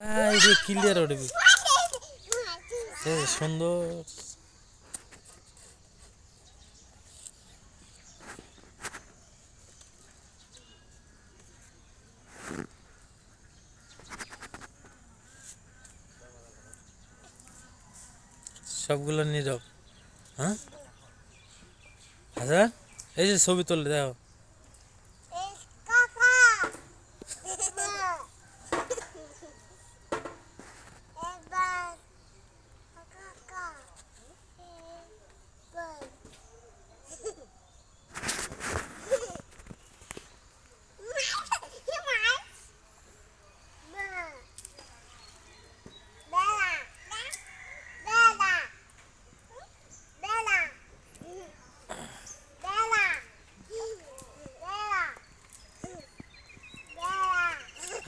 এই যে ক্লিয়ার উঠবি সুন্দর। সবগুলো নীরব। হ্যাঁ? আচ্ছা এই যে ছবি তুললে দেখো।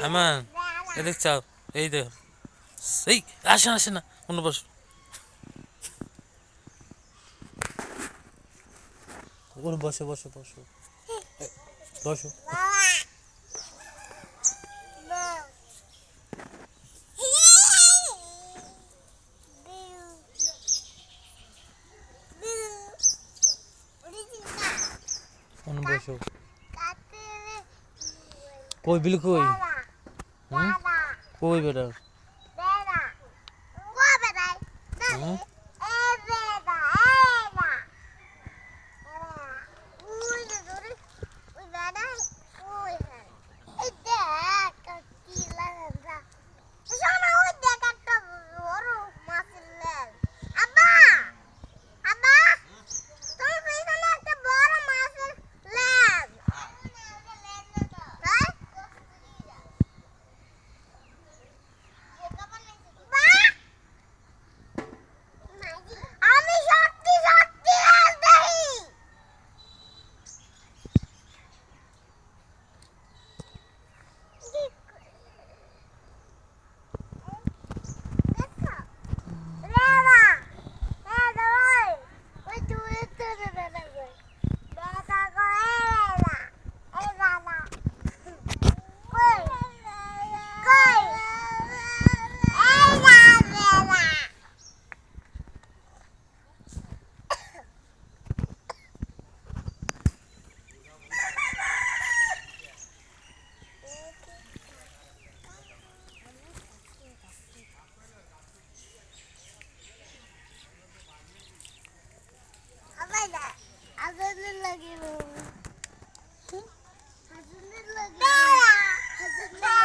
আমান এদিক চাও, এই দেখো। এই আসে না আসে না, অন্য বস ওখানে বসো বসো বসো। বসো। বসো। কই, বিল কই বেটা? हजुर लगे हजुर लगे